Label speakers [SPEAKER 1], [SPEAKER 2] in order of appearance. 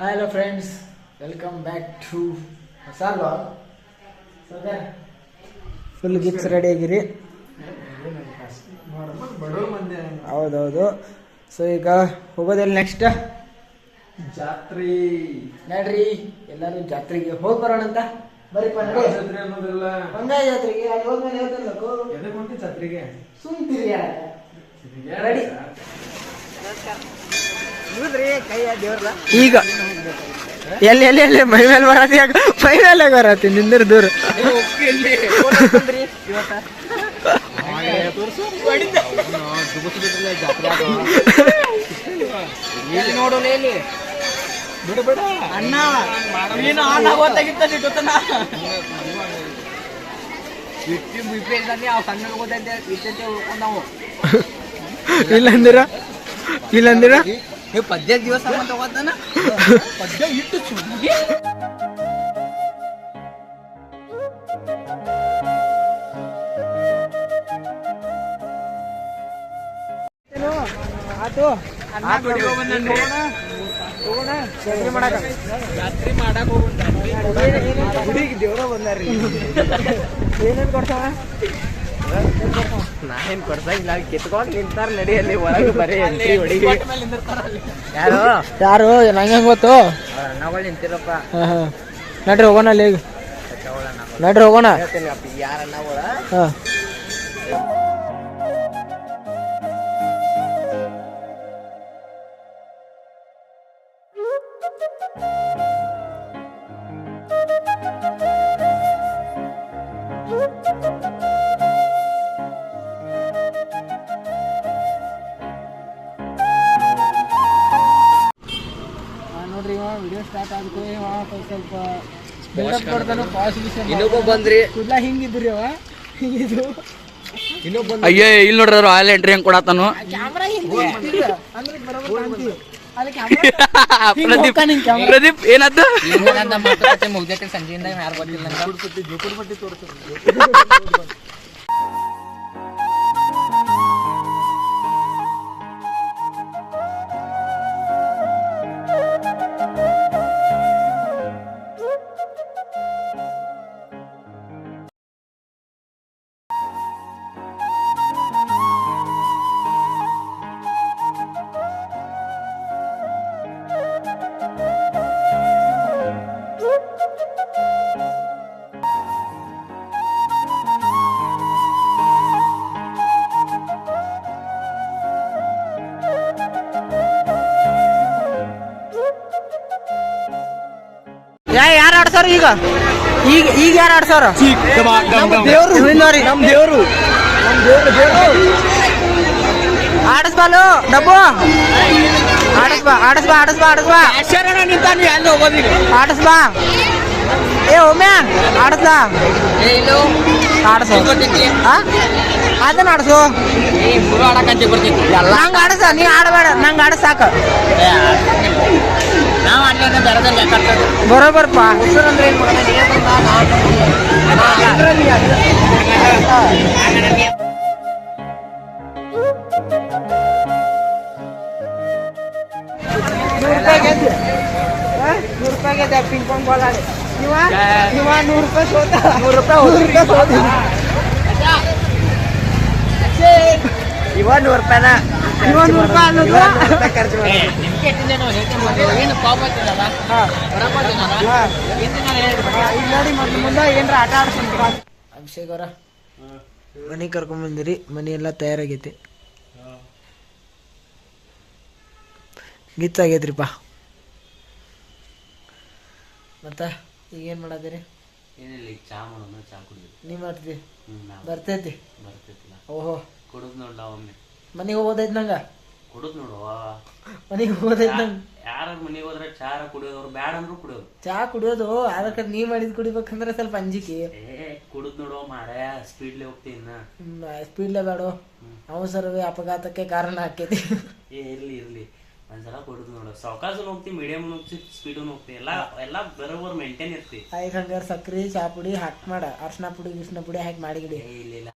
[SPEAKER 1] Hi hello friends welcome back to ಹೊಸ blog full gifts ready ಆಗಿರಿ. ಹೌದೌದು. So ಈಗ ಹೋಗೋದೆಲ್ಲ ನೆಕ್ಸ್ಟ್
[SPEAKER 2] ಜಾತ್ರೆ.
[SPEAKER 1] ನಡ್ರಿ. ಎಲ್ಲರೂ ಜಾತ್ರೆಗೆ ಹೋಗಿ ಬರೋಣ ಅಂತ. ಬರೀ
[SPEAKER 2] ಜಾತ್ರೆ ಅನ್ನೋದಿಲ್ಲ?
[SPEAKER 1] ಒಂದೇ ಜಾತ್ರೆಗೆ. ಅಲ್ಲಿ ಹೋದ್ಮೇಲೆ ಹೇಳ್ತಿರ್ಲಕ್ಕು
[SPEAKER 2] ಎದಕ್ಕೆ ಹೊಂಟಿ ಜಾತ್ರೆಗೆ?
[SPEAKER 1] ಸುಮ್ತಿರಿ ರೆಡಿ. ಈಗ ಎಲ್ಲಿ ಎಲ್ಲಿ ಎಲ್ಲಿ? ಮೈ ಮೇಲೆ ಬರತ್ತಿ ಯಾಕ? ಮೈ ಮೇಲೆ ಬರತ್ತಿ? ನಿಂದ್ರ ದೂರ. ಅಣ್ಣ ಇಲ್ಲಂದಿರ? ನೀವು
[SPEAKER 3] ಪದ್ಯ ದಿವಸ ತಗೋತಾನ? ಪದ್ಯ ಇಟ್ಟು
[SPEAKER 1] ಆತು.
[SPEAKER 3] ಜಾತ್ರೆ ಮಾಡಕ್.
[SPEAKER 1] ಹೋಗ್ರಿ ದೇವ್ರ ಬಂದಾರ್ರಿ. ಏನೇನ್ ಕೊಡ್ತಾವ
[SPEAKER 3] ನಾ ಏನ್ ಅಲ್ಲಿ ಕಿತ್ಕೊಂಡ್ ನಿಂತಾರ ನಡಿಯಲ್ಲಿ ಒಳಗೆ ಬರೀ ಎಂಟ್ರಿ ಹೊಡಿಗೆ. ಯಾರು?
[SPEAKER 1] ಯಾರು? ನಂಗೆ ಗೊತ್ತು?
[SPEAKER 3] ಅವ್ರ ಅಣ್ಣಗಳು ನಿಂತಿರಪ್ಪ.
[SPEAKER 1] ನಡ್ರಿ ಹೋಗೋಣ ಅಲ್ಲಿ. ನಡ್ರಿ ಹೋಗೋಣ.
[SPEAKER 3] ಹೇಳ್ತೇನೆ ಅಪ್ಪ ಯಾರ ಅಣ್ಣಗಳ?
[SPEAKER 1] Thank ನೋಡ್ರಿ ವಿಡಿಯೋ ಸ್ಟಾರ್ಟ್ ಆದ್ಕೋ ಇವ ಸ್ವಲ್ಪ ಬಿಲ್ಡಪ್ ಕೊಡ್ತಾನು ಪಾಸ್
[SPEAKER 3] ಇನ್ನೊಬ್ಬ ಬಂದ್ರಿ.
[SPEAKER 1] ಹಿಂಗಿದ್ರಿ ಅವ. ಹಿಂಗಿದ್ರು
[SPEAKER 4] ಅಯ್ಯೋ ಇಲ್ಲಿ ನೋಡ್ರಿ ರಾಯಲ್ ಎಂಟ್ರಿ ಹೆಂಗ್ ಕೊಡತಾನು. ಪ್ರದೀಪ್. ಪ್ರದೀಪ್ ಏನದ್ದು
[SPEAKER 3] ಸಂಜೆಯಿಂದ ಯಾರು ಗೊತ್ತಿಲ್ಲ
[SPEAKER 1] ಯಾರು ಆಡ್ಸಾರ ಈಗ ಈಗ ಈಗ ಯಾರು ಆಡ್ಸಾರ? ದೇವ್ರು. ನೋಡಿ ನಮ್ ದೇವ್ರು. ಆಡಸ್ಬಾಲು ಡಬ್ಬು. ಆಡಸ್ಬಾ ಆಡಸ್ಬಾ ಆಡಸ್ಬಾ ಆಡಸ್ಬಾ. ಆಡಸ್ಬಾ. ಏ ಒಮ್ಮೆ ಆಡಸ್ಬಾ ಆಡಸ? ಅದನ್ನ ಆಡಸು. ನಂಗೆ ಆಡಸ ನೀ ಆಡಬೇಡ ನಂಗೆ ಆಡಸ್ ಸಾಕು.
[SPEAKER 3] ನಾವ್ ಆಡ್ಲಿಲ್ಲ ಬೇರೆದಲ್ಲ
[SPEAKER 1] ಬರೋಬರ್ಪ ನೂರು ರೂಪಾಯಿ ಗೆದ್ದೆ ಆ? ನೂರು ರೂಪಾಯಿ ಗೆದ್ದೆ ಪಿಂಗ್ ಪಾಂಗ್ ಬಾಲ್ ಆಡಿ ಇವ ಇವ ನೂರು ರೂಪಾಯಿ ಸೋತ ನೂರು ರೂಪಾಯಿ ನೂರು ರೂಪಾಯಿ ಸೋತ
[SPEAKER 3] ಇವ ನೂರು ರೂಪಾಯಿನ
[SPEAKER 1] ಇವ ನೂರು ರೂಪಾಯಿ ಅನ್ನೋದು
[SPEAKER 3] ಖರ್ಚು ಏನು.
[SPEAKER 1] ಈಗ ನೋಡಿ ಮುಂದೆ ಏನ್ರ ಆಟ ಆಡ್ಸಂತ ಅಭಿಷೇಕ್ ಅವರ. ಮನೆ ಕರ್ಕೊಂಡ್ ಬಂದಿರಿ. ಮನೆ ಎಲ್ಲ ತಯಾರಾಗೈತಿ. ಗಿಚ್ಚಾಗೈತ್ರಿಪ್ಪ. ಮತ್ತ ಈಗ ಏನ್ ಮಾಡತ್ತೀರಿ
[SPEAKER 4] ಏನಿಲ್ಲ ಈಗ ಚಾ ಮಾಡೋಣ ಚಾ ಕುಡಿದ್ವಿ.
[SPEAKER 1] ನೀ ಬರ್ತೈತಿ?
[SPEAKER 4] ಬರ್ತೈತಿಲ್ಲ
[SPEAKER 1] ಓಹೋ.
[SPEAKER 4] ಕುಡಿದ್ ನೋಡ್ಲ ಒಮ್ಮೆ
[SPEAKER 1] ಮನೆಗೆ ಹೋಗೋದೈತ್ ನಂಗ?
[SPEAKER 4] ಕುಡಿದ್ ನೋಡು.
[SPEAKER 1] ಮನೆಗೆ ಹೋಗೋದೈತ್
[SPEAKER 4] ಯಾರ ಮನೆಗೆ ಹೋದ್ರೆ ಚಾ ಕುಡಿಯೋದವ್ರು ಬ್ಯಾಡ ಅಂದ್ರು ಕುಡಿಯೋದು
[SPEAKER 1] ಚಾ ಕುಡಿಯೋದು ಅದಕ್ಕೆ ನೀ ಮಾಡಿದ್ ಕುಡಿಬೇಕಂದ್ರೆ ಸ್ವಲ್ಪ ಅಂಜಿಕೆ.
[SPEAKER 4] ಏ ಕುಡುದ್ ನೋಡು ಮಾಡ ಸ್ಪೀಡ್ಲೆ ಹೋಗ್ತೀನಿ ಇನ್ನ.
[SPEAKER 1] ಸ್ಪೀಡ್ಲೇ ಬೇಡ ಅವಸರವೇ ಅಪಘಾತಕ್ಕೆ ಕಾರಣ ಆಕೈತಿ
[SPEAKER 4] ಏ ಇರ್ಲಿ ಇರ್ಲಿ. ಒಂದ್ಸಲ ಕುಡಿದ್ ನೋಡು. ಸಾವಕಾಶ ಹೋಗ್ತಿ ಮೀಡಿಯಂ ಹೋಗ್ತಿ ಸ್ಪೀಡ್ ಹೋಗ್ತಿ. ಎಲ್ಲ ಎಲ್ಲ ಬರೋಬರ್ ಮೇಂಟೈನ್ ಇರ್ತಿ.
[SPEAKER 1] ಆಯ್ತು ಹಂಗಾರೆ ಸಕ್ರಿ ಚಾ ಪುಡಿ ಹಾಕಿ ಮಾಡ. ಅರ್ಶಿನ ಪುಡಿ ಗಿರ್ಶಿನ ಪುಡಿ ಹಾಕಿ ಮಾಡಿಗಿಡಿ
[SPEAKER 4] ಇಲ್ಲ ಇಲ್ಲ